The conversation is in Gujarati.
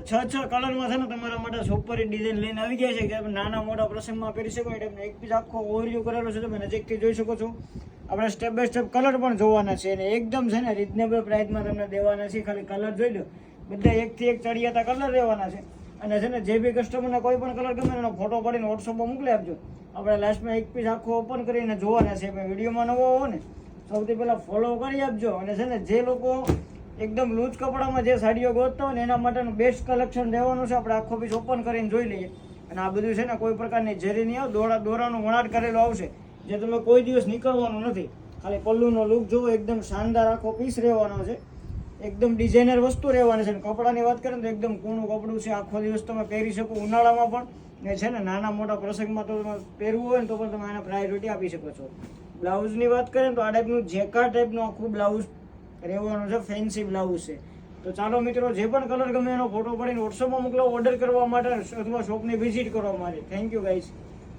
છ છ કલરમાં છે ને તમારા માટે સુપર ડિઝાઇન લઈને આવી ગયા છે કે નાના મોટા પ્રસંગમાં પહેરી શકો એટલે એક પીસ આખો ઓવરવ્યૂ કરેલો છે તમે નજીકથી જોઈ શકો છો. આપણે સ્ટેપ બાય સ્ટેપ કલર પણ જોવાના છે અને એકદમ છે ને રિઝનેબલ પ્રાઇસમાં તમને દેવાના છે. ખાલી કલર જોઈ લો. બધા એકથી એક ચડિયાતા કલર રહેવાના છે. અને છે ને જે બી કસ્ટમરને કોઈ પણ કલર ગમે એનો ફોટો પાડીને વોટ્સઅપમાં મોકલી આપજો. આપણે લાસ્ટમાં એક પીસ આખો ઓપન કરીને જોવાના છે. વિડીયોમાં નવો હો ને, સૌથી પહેલાં ફોલો કરી આપજો. અને છે ને જે લોકો એકદમ લૂઝ કપડામાં જે સાડીઓ ગોતતો હોય ને એના માટેનું બેસ્ટ કલેક્શન રહેવાનું છે. આપણે આખો પીસ ઓપન કરીને જોઈ લઈએ. અને આ બધું છે ને કોઈ પ્રકારની ઝેરી નહીં આવે. દોરા દોરાનું વણાટ કરેલું આવશે. જે તમે કોઈ દિવસ નીકળવાનું નથી. ખાલી પલ્લુનો લુક જુઓ એકદમ શાનદાર આખો પીસ રહેવાનો છે. એકદમ ડિઝાઇનર વસ્તુ રહેવાની છે. અને કપડાની વાત કરીએ તો એકદમ કૂણું કપડું છે. આખો દિવસ તમે પહેરી શકો ઉનાળામાં પણ. ને છે ને નાના મોટા પ્રસંગમાં તો તમે પહેરવું હોય ને તો પણ તમે આને પ્રાયોરિટી આપી શકો છો. બ્લાઉઝની વાત કરીએ તો આ ટાઈપનું જેકા ટાઈપનું આખું બ્લાઉઝ રહેવાનું છે ફેન્સી બ્લાઉઝ છે. તો ચાલો મિત્રો, જે પણ કલર ગમે એનો ફોટો પડીને વોટ્સઅપમાં મોકલો ઓર્ડર કરવા માટે અથવા શોપની વિઝિટ કરવા માટે. Thank you guys